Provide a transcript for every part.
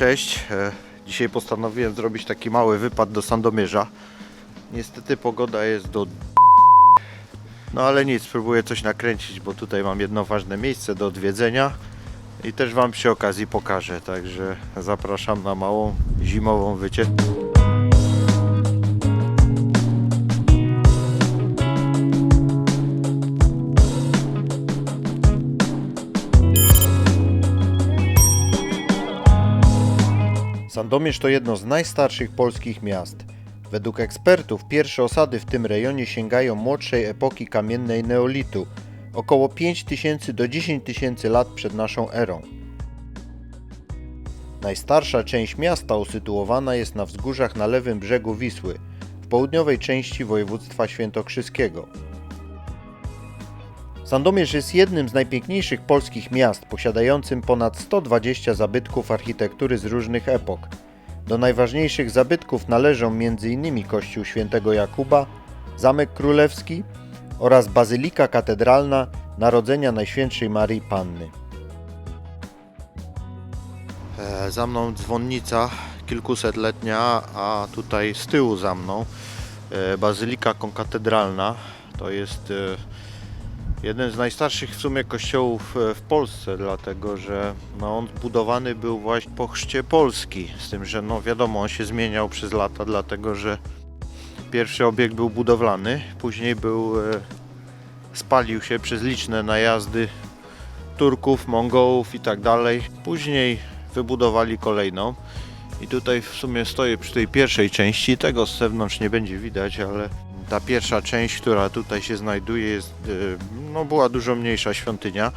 cześć. E, Dzisiaj postanowiłem zrobić taki mały wypad do Sandomierza. Niestety pogoda jest do no ale nic, spróbuję coś nakręcić, bo tutaj mam jedno ważne miejsce do odwiedzenia i też Wam przy okazji pokażę, także zapraszam na małą zimową wycieczkę. Sandomierz to jedno z najstarszych polskich miast. Według ekspertów pierwsze osady w tym rejonie sięgają młodszej epoki kamiennej neolitu, około 5000 do 10 tysięcy lat przed naszą erą. Najstarsza część miasta usytuowana jest na wzgórzach na lewym brzegu Wisły, w południowej części województwa świętokrzyskiego. Sandomierz jest jednym z najpiękniejszych polskich miast, posiadającym ponad 120 zabytków architektury z różnych epok. Do najważniejszych zabytków należą m.in. Kościół Świętego Jakuba, Zamek Królewski oraz Bazylika Katedralna Narodzenia Najświętszej Marii Panny. E, za mną dzwonnica kilkusetletnia, a tutaj z tyłu za mną e, Bazylika Konkatedralna. To jest e, jeden z najstarszych w sumie kościołów e, w Polsce, dlatego że no, on zbudowany był właśnie po chrzcie Polski, z tym, że no wiadomo, on się zmieniał przez lata, dlatego że pierwszy obiekt był budowlany, później był, e, spalił się przez liczne najazdy Turków, Mongołów i tak dalej. Później wybudowali kolejną. I tutaj w sumie stoję przy tej pierwszej części, tego z zewnątrz nie będzie widać, ale ta pierwsza część, która tutaj się znajduje, jest, y, no, była dużo mniejsza świątynia.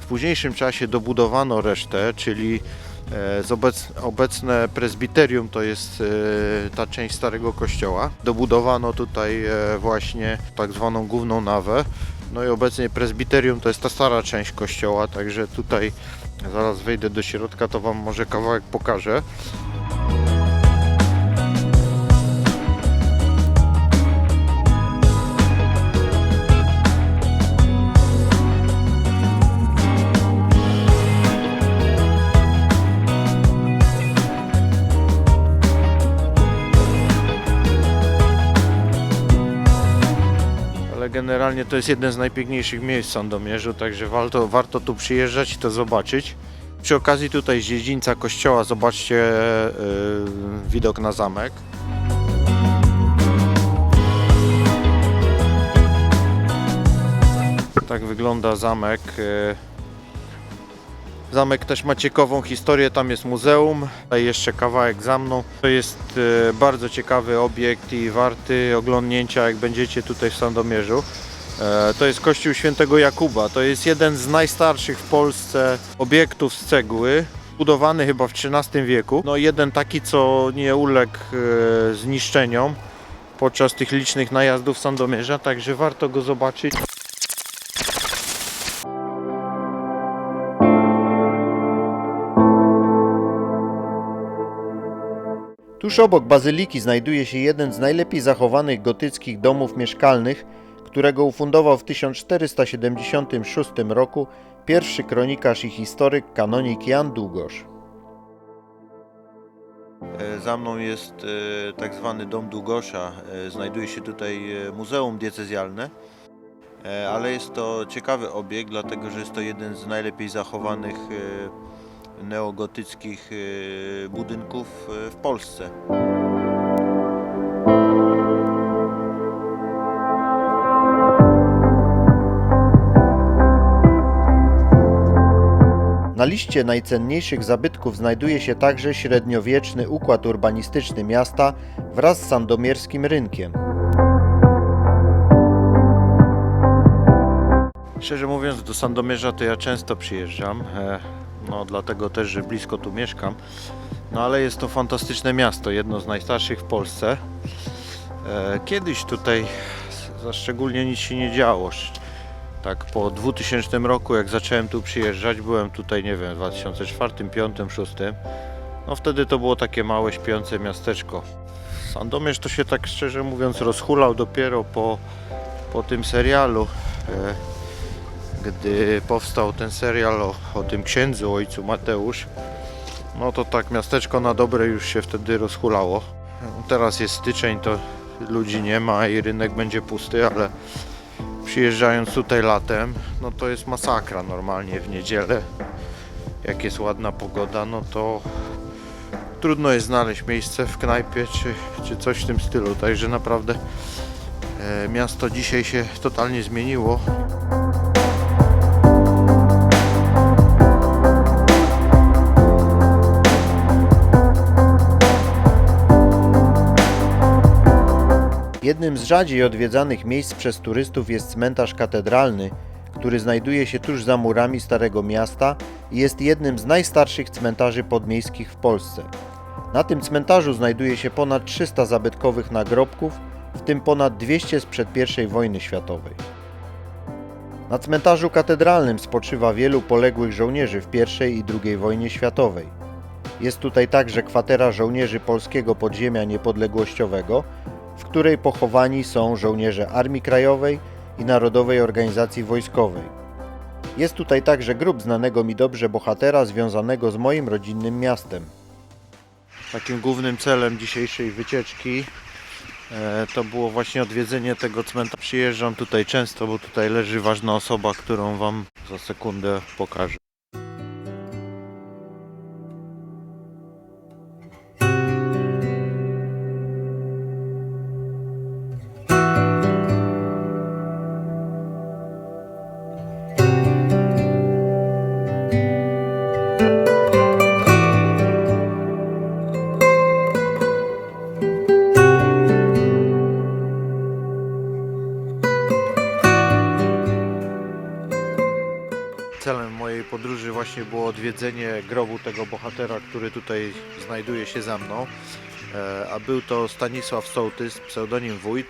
W późniejszym czasie dobudowano resztę, czyli e, obecne prezbiterium to jest e, ta część starego kościoła. Dobudowano tutaj e, właśnie tak zwaną główną nawę. No i obecnie prezbiterium to jest ta stara część kościoła, także tutaj zaraz wejdę do środka, to Wam może kawałek pokażę. Generalnie to jest jeden z najpiękniejszych miejsc w Sandomierzu, także warto, warto tu przyjeżdżać i to zobaczyć. Przy okazji tutaj z dziedzińca kościoła zobaczcie yy, widok na zamek. Tak wygląda zamek. yy. Zamek też ma ciekawą historię, tam jest muzeum, tutaj jeszcze kawałek za mną. To jest e, bardzo ciekawy obiekt i warty oglądnięcia, jak będziecie tutaj w Sandomierzu. E, To jest kościół świętego Jakuba. To jest jeden z najstarszych w Polsce obiektów z cegły. Budowany chyba w XIII wieku. No jeden taki, co nie uległ e, zniszczeniom podczas tych licznych najazdów Sandomierza, także warto go zobaczyć. Tuż obok bazyliki znajduje się jeden z najlepiej zachowanych gotyckich domów mieszkalnych, którego ufundował w 1476 roku pierwszy kronikarz i historyk kanonik Jan Długosz. E, Za mną jest e, tak zwany dom Długosza. E, Znajduje się tutaj muzeum diecezjalne, ale jest to ciekawy obiekt, dlatego że jest to jeden z najlepiej zachowanych neogotyckich e, budynków e, w Polsce. Na liście najcenniejszych zabytków znajduje się także średniowieczny układ urbanistyczny miasta wraz z sandomierskim rynkiem. Szczerze mówiąc, do Sandomierza to ja często przyjeżdżam, e, no dlatego też, że blisko tu mieszkam. No ale jest to fantastyczne miasto, jedno z najstarszych w Polsce. E, Kiedyś tutaj za szczególnie nic się nie działo. Tak po 2000 roku, jak zacząłem tu przyjeżdżać, byłem tutaj, nie wiem, w 2004, 2005, 2006. No wtedy to było takie małe, śpiące miasteczko. Sandomierz to się tak szczerze mówiąc rozhulał dopiero po, po tym serialu. Gdy powstał ten serial o, o tym księdzu, ojcu Mateusz, No to tak, miasteczko na dobre już się wtedy rozhulało. Teraz jest styczeń, to ludzi nie ma i rynek będzie pusty, ale przyjeżdżając tutaj latem, no to jest masakra normalnie w niedzielę. Jak jest ładna pogoda, no to trudno jest znaleźć miejsce w knajpie czy, czy coś w tym stylu. Także naprawdę e, miasto dzisiaj się totalnie zmieniło. Jednym z rzadziej odwiedzanych miejsc przez turystów jest cmentarz katedralny, który znajduje się tuż za murami Starego Miasta i jest jednym z najstarszych cmentarzy podmiejskich w Polsce. Na tym cmentarzu znajduje się ponad 300 zabytkowych nagrobków, w tym ponad 200 sprzed I wojny światowej. Na cmentarzu katedralnym spoczywa wielu poległych żołnierzy w I i II wojnie światowej. Jest tutaj także kwatera żołnierzy Polskiego Podziemia Niepodległościowego, w której pochowani są żołnierze Armii Krajowej i Narodowej Organizacji Wojskowej. Jest tutaj także grób znanego mi dobrze bohatera związanego z moim rodzinnym miastem. Takim głównym celem dzisiejszej wycieczki e, to było właśnie odwiedzenie tego cmentarza. Przyjeżdżam tutaj często, bo tutaj leży ważna osoba, którą Wam za sekundę pokażę. Celem mojej podróży właśnie było odwiedzenie grobu tego bohatera, który tutaj znajduje się za mną. E, A był to Stanisław Sołtys, pseudonim Wójt,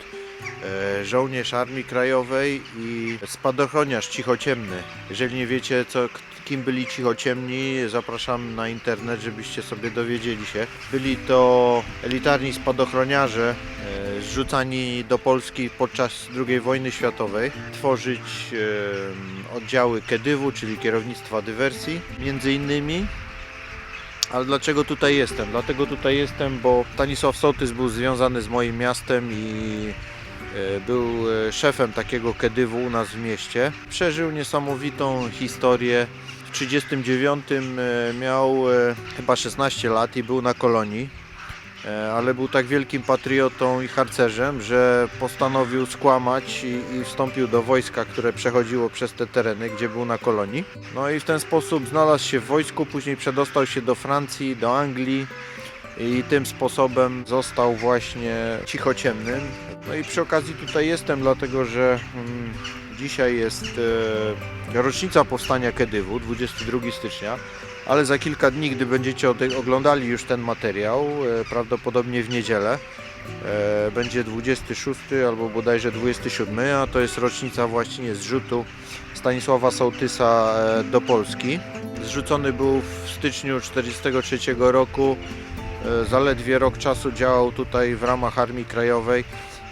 e, żołnierz Armii Krajowej i spadochroniarz cichociemny. Jeżeli nie wiecie, co, kim byli cichociemni, zapraszam na internet, żebyście sobie dowiedzieli się. Byli to elitarni spadochroniarze e, zrzucani do Polski podczas II wojny światowej, tworzyć oddziały Kedywu, czyli kierownictwa dywersji, między innymi. Ale dlaczego tutaj jestem? Dlatego tutaj jestem, bo Stanisław Sołtys był związany z moim miastem i e, był e, szefem takiego Kedywu u nas w mieście. Przeżył niesamowitą historię. W 1939 miał e, chyba 16 lat i był na kolonii, ale był tak wielkim patriotą i harcerzem, że postanowił skłamać i, i wstąpił do wojska, które przechodziło przez te tereny, gdzie był na kolonii. No i w ten sposób znalazł się w wojsku, później przedostał się do Francji, do Anglii i tym sposobem został właśnie cichociemnym. No i przy okazji tutaj jestem, dlatego że mm, dzisiaj jest e, rocznica powstania Kedywu, 22 stycznia ale za kilka dni, gdy będziecie oglądali już ten materiał, e, prawdopodobnie w niedzielę, e, będzie 26 albo bodajże 27, a to jest rocznica właśnie zrzutu Stanisława Sołtysa e, do Polski. Zrzucony był w styczniu 1943 roku, zaledwie rok czasu działał tutaj w ramach Armii Krajowej.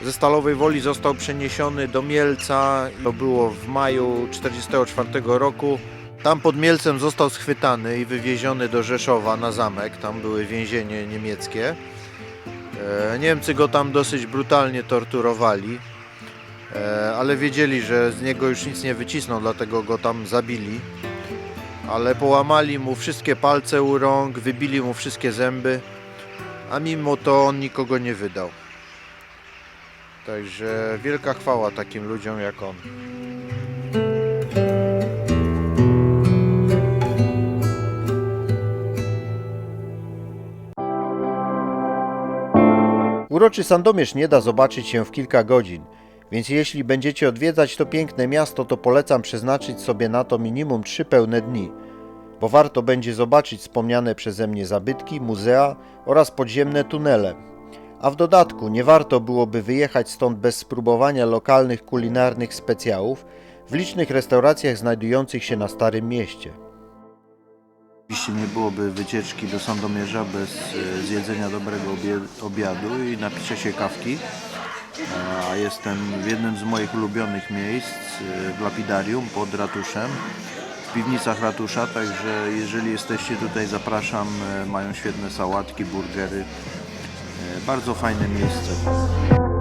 Ze Stalowej Woli został przeniesiony do Mielca, to było w maju 1944 roku. Tam pod Mielcem został schwytany i wywieziony do Rzeszowa na zamek. Tam były więzienie niemieckie. E, Niemcy go tam dosyć brutalnie torturowali, e, ale wiedzieli, że z niego już nic nie wycisną, dlatego go tam zabili. Ale połamali mu wszystkie palce u rąk, wybili mu wszystkie zęby, a mimo to on nikogo nie wydał. Także wielka chwała takim ludziom jak on. Uroczy Sandomierz nie da zobaczyć się w kilka godzin, więc jeśli będziecie odwiedzać to piękne miasto, to polecam przeznaczyć sobie na to minimum trzy pełne dni, bo warto będzie zobaczyć wspomniane przeze mnie zabytki, muzea oraz podziemne tunele. A w dodatku nie warto byłoby wyjechać stąd bez spróbowania lokalnych kulinarnych specjałów w licznych restauracjach znajdujących się na Starym Mieście. Oczywiście nie byłoby wycieczki do Sandomierza bez e, zjedzenia dobrego obiadu i napicia się kawki. A jestem w jednym z moich ulubionych miejsc, e, w Lapidarium pod ratuszem. piwnicach ratusza, także jeżeli jesteście tutaj zapraszam, e, mają świetne sałatki, burgery. Bardzo fajne miejsce.